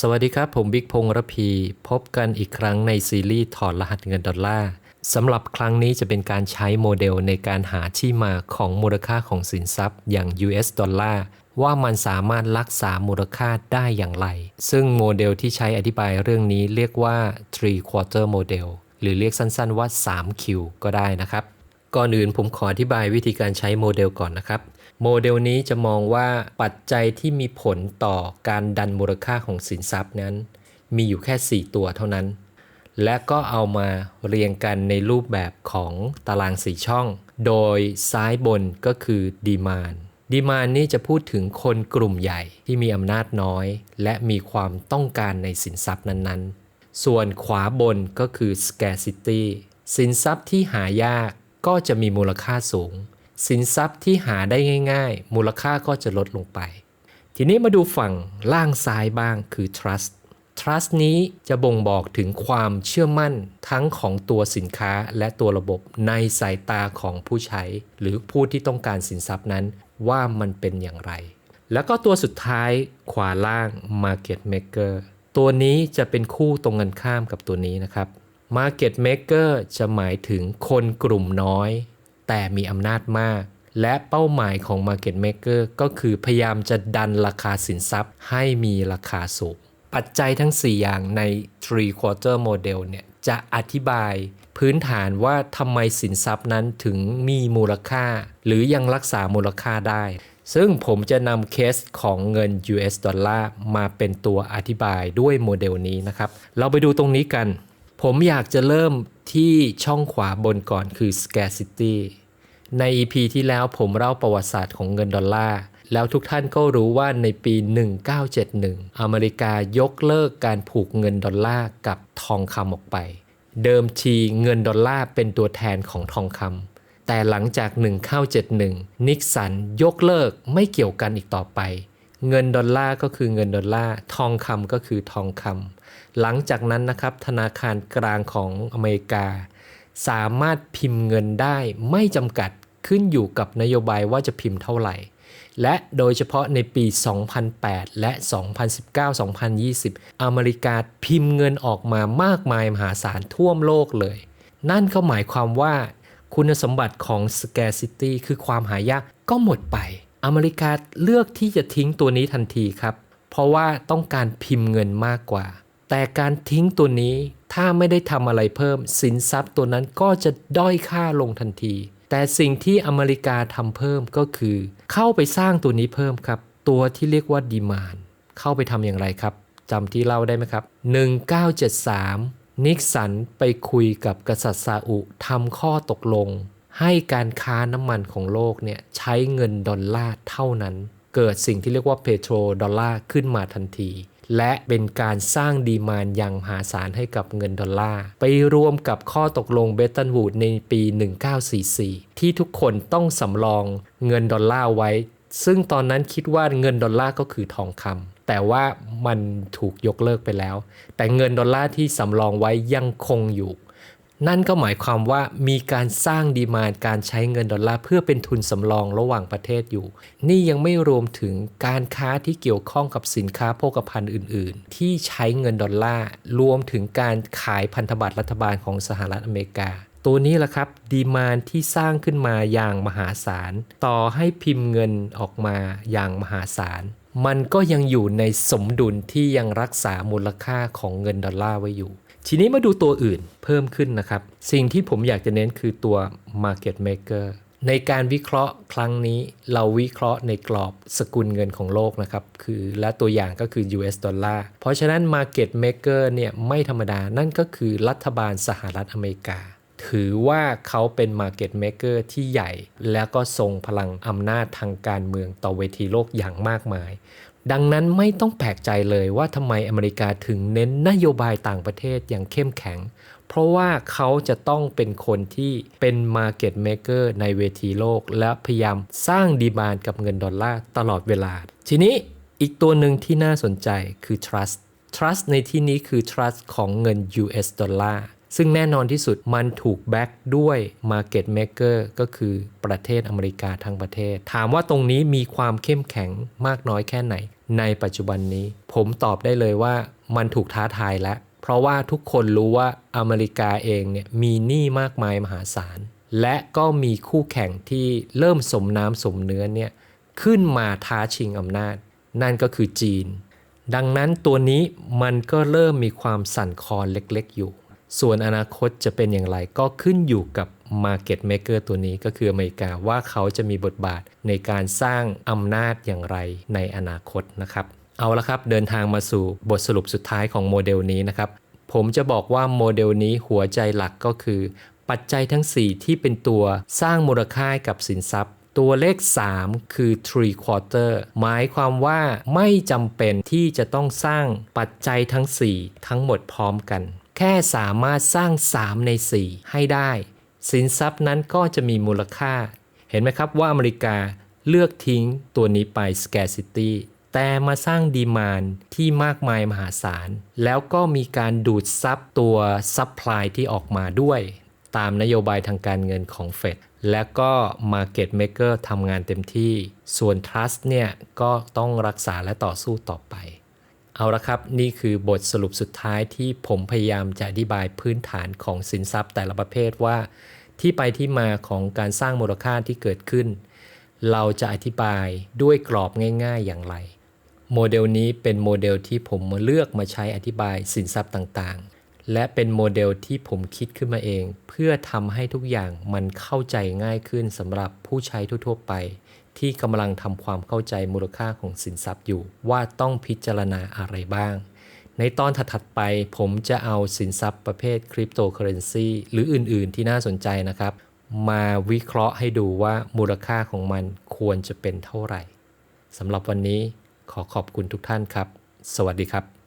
สวัสดีครับ ผมบิ๊กพงษ์ระพี พบกันอีกครั้งในซีรีส์ถอดรหัสเงินดอลลาร์สำหรับครั้งนี้จะเป็นการใช้โมเดลในการหาที่มาของมูลค่าของสินทรัพย์อย่าง US ดอลลาร์ว่ามันสามารถรักษามูลค่าได้อย่างไร ซึ่งโมเดลที่ใช้อธิบายเรื่องนี้เรียกว่า three quarter model หรือเรียกสั้นๆว่า 3Q ก็ได้นะครับ ก่อนอื่นผมขออธิบายวิธีการใช้โมเดลก่อนนะครับ โมเดลนี้จะมองว่าปัจจัยที่มีผลต่อการดันมูลค่าของสินทรัพย์นั้น มีอยู่แค่ 4 ตัวเท่านั้น และก็เอามาเรียงกันในรูปแบบของตารางสีช่อง โดยซ้ายบนก็คือดีมานดีมานนี่จะพูดถึงคนกลุ่มใหญ่ที่มีอำนาจน้อย และมีความต้องการในสินทรัพย์นั้นๆ ส่วนขวาบนก็คือ scarcity สินทรัพย์ที่หายากก็จะมีมูลค่าสูง สินทรัพย์ที่หาได้ง่าย ๆ มูลค่าก็จะลดลงไป ทีนี้มาดูฝั่งล่างซ้ายบ้างคือ trust trust นี้จะบ่งบอกถึงความเชื่อมั่นทั้งของตัวสินค้าและตัวระบบในสายตาของผู้ใช้ หรือผู้ที่ต้องการสินทรัพย์นั้นว่ามันเป็นอย่างไร แล้วก็ตัวสุดท้ายขวาล่าง market maker ตัวนี้จะเป็นคู่ตรงกันข้ามกับตัวนี้นะครับ Market Maker จะหมายถึงคนกลุ่มน้อย แต่มีอำนาจมาก และเป้าหมายของ Market Maker ก็คือพยายามจะดันราคาสินทรัพย์ให้มีราคาสูง ปัจจัยทั้ง 4 อย่างใน three quarter model เนี่ยจะอธิบายพื้นฐานว่าทำไมสินทรัพย์นั้นถึงมีมูลค่า หรือยังรักษามูลค่าได้ ซึ่งผมจะนำเคสของเงิน US ดอลลาร์มาเป็นตัวอธิบายด้วยโมเดลนี้นะครับ เราไปดูตรงนี้กัน ผมอยากจะเริ่มที่ช่องขวาบนก่อนคือ scarcity ใน EP ที่แล้วผมเล่าประวัติศาสตร์ของเงินดอลลาร์ แล้วทุกท่านก็รู้ว่าในปี 1971 อเมริกายกเลิกการผูกเงินดอลลาร์กับทองคำออกไป เดิมทีเงินดอลลาร์เป็นตัวแทนของทองคำ แต่หลังจาก 1971 นิกสันยกเลิกไม่เกี่ยวกันอีกต่อไป เงินดอลลาร์ก็คือเงินดอลลาร์ ทองคำก็คือทองคำ หลังจากนั้นนะครับธนาคารกลางของอเมริกา สามารถพิมพ์เงินได้ไม่จำกัด ขึ้นอยู่กับนโยบายว่าจะพิมพ์เท่าไหร่ และโดยเฉพาะในปี 2008 และ 2019-2020 อเมริกาพิมพ์เงินออกมามากมายมหาศาลทั่วโลกเลย นั่นก็หมายความว่าคุณสมบัติของ scarcity คือความหายากก็หมดไป อเมริกาเลือกที่จะทิ้งตัวนี้ทันทีครับ เพราะว่าต้องการพิมพ์เงินมากกว่า แต่การทิ้งตัวนี้ถ้าไม่ได้ทำอะไรเพิ่ม สินทรัพย์ตัวนั้นก็จะด้อยค่าลงทันที แต่สิ่งที่อเมริกาทำเพิ่มก็คือ เข้าไปสร้างตัวนี้เพิ่มครับ ตัวที่เรียกว่าดีมานเข้าไปทำอย่างไรครับจำที่เล่าได้ไหมครับ 1973 นิกสันไปคุยกับกษัตริย์ซาอุทำข้อตกลง ให้การค้าน้ำมันของโลกเนี่ยใช้เงินดอลลาร์เท่านั้น เกิดสิ่งที่เรียกว่าเพโตรดอลลาร์ขึ้นมาทันที และเป็นการสร้างดีมานอย่างมหาศาลให้กับเงินดอลลาร์ ไปรวมกับข้อตกลงเบตตันวูดในปี 1944 ที่ทุกคนต้องสำรองเงินดอลลาร์ไว้ ซึ่งตอนนั้นคิดว่าเงินดอลลาร์ก็คือทองคำแต่ว่ามันถูกยกเลิกไปแล้ว แต่เงินดอลลาร์ที่สำรองไว้ยังคงอยู่ นั่นก็หมายความว่ามีการสร้างดีมานการใช้เงินดอลลาร์เพื่อเป็นทุนสำรองระหว่างประเทศอยู่ นี่ยังไม่รวมถึงการค้าที่เกี่ยวข้องกับสินค้าโภคภัณฑ์อื่น ๆ ที่ใช้เงินดอลลาร์รวมถึงการขายพันธบัตรรัฐบาลของสหรัฐอเมริกา ตัวนี้แหละครับดีมานที่สร้างขึ้นมาอย่างมหาศาล ต่อให้พิมพ์เงินออกมาอย่างมหาศาลมันก็ยังอยู่ในสมดุลที่ยังรักษามูลค่าของเงินดอลลาร์ไว้อยู่ ทีนี้มาดูตัวอื่นเพิ่มขึ้นนะครับ สิ่งที่ผมอยากจะเน้นคือตัว market maker ในการวิเคราะห์ครั้งนี้เราวิเคราะห์ในกรอบสกุลเงินของโลกนะครับ คือและตัวอย่างก็คือ US ดอลลาร์เพราะฉะนั้น market maker เนี่ยไม่ธรรมดานั่นก็คือรัฐบาลสหรัฐอเมริกา ถือว่าเขาเป็น Market Maker ที่ใหญ่ แล้วก็ทรงพลังอำนาจทางการเมืองต่อเวทีโลกอย่างมากมาย ดังนั้นไม่ต้องแปลกใจเลยว่าทำไมอเมริกาถึงเน้นนโยบายต่างประเทศอย่างเข้มแข็ง เพราะว่าเขาจะต้องเป็นคนที่เป็น Market Maker ในเวทีโลก และพยายามสร้างดีมานกับเงินดอลลาร์ตลอดเวลา ทีนี้อีกตัวหนึ่งที่น่าสนใจคือ trust trust ในที่นี้คือ trust ของเงิน US ดอลลาร์ ซึ่งแน่นอนที่สุดมันถูกแบ็กด้วย Market Maker ก็คือประเทศอเมริกาทั้งประเทศ ถามว่าตรงนี้มีความเข้มแข็งมากน้อยแค่ไหน ในปัจจุบันนี้ ผมตอบได้เลยว่ามันถูกท้าทายแล้ว เพราะว่าทุกคนรู้ว่าอเมริกาเองเนี่ยมีหนี้มากมายมหาศาล และก็มีคู่แข่งที่เริ่มสมน้ำสมเนื้อเนี่ยขึ้นมาท้าชิงอำนาจ นั่นก็คือจีน ดังนั้นตัวนี้มันก็เริ่มมีความสั่นคลอนเล็กๆอยู่ ส่วนอนาคตจะเป็นอย่างไรก็ขึ้นอยู่กับ Market Maker ตัวนี้ก็คืออเมริกาว่าเขาจะมีบทบาทในการสร้างอำนาจอย่างไรในอนาคตนะครับ เอาละครับเดินทางมาสู่บทสรุปสุดท้ายของโมเดลนี้นะครับ ผมจะบอกว่าโมเดลนี้หัวใจหลักก็คือ ปัจจัยทั้ง 4 ที่เป็นตัวสร้างมูลค่าให้กับสินทรัพย์ตัวเลข 3 คือ three quarter หมายความว่าไม่จำเป็นที่จะต้องสร้างปัจจัยทั้ง 4 ทั้งหมดพร้อมกัน ค่สามารถสร้าง 3 ใน 4 ให้ได้ สินทรัพย์นั้นก็จะมีมูลค่า เห็นไหมครับว่าอเมริกาเลือกทิ้งตัวนี้ไป scarcity แต่มาสร้างดีมานที่มากมายมหาศาล แล้วก็มีการดูดซับตัวซัพพลายที่ออกมาด้วย ตามนโยบายทางการเงินของเฟดและก็ Market Maker ทำงานเต็มที่ ส่วน Trust เนี่ย ก็ต้องรักษาและต่อสู้ต่อไป เอาละครับ นี่คือบทสรุปสุดท้ายที่ผมพยายามจะอธิบายพื้นฐานของสินทรัพย์แต่ละประเภทว่า ที่ไปที่มาของการสร้างมูลค่าที่เกิดขึ้น เราจะอธิบายด้วยกรอบง่าย ๆ อย่างไร โมเดลนี้เป็นโมเดลที่ผมมาเลือกมาใช้อธิบายสินทรัพย์ต่างๆ และเป็นโมเดลที่ผมคิดขึ้นมาเอง เพื่อทำให้ทุกอย่างมันเข้าใจง่ายขึ้นสำหรับผู้ใช้ทั่ว ๆ ไป ที่กำลังทำความเข้าใจมูลค่าของสินทรัพย์อยู่ว่าต้องพิจารณาอะไรบ้าง ในตอนถัดๆไปผมจะเอาสินทรัพย์ประเภทคริปโตเคอเรนซีหรืออื่นๆที่น่าสนใจนะครับ มาวิเคราะห์ให้ดูว่ามูลค่าของมันควรจะเป็นเท่าไหร่สำหรับวันนี้ขอขอบคุณทุกท่านครับ สวัสดีครับ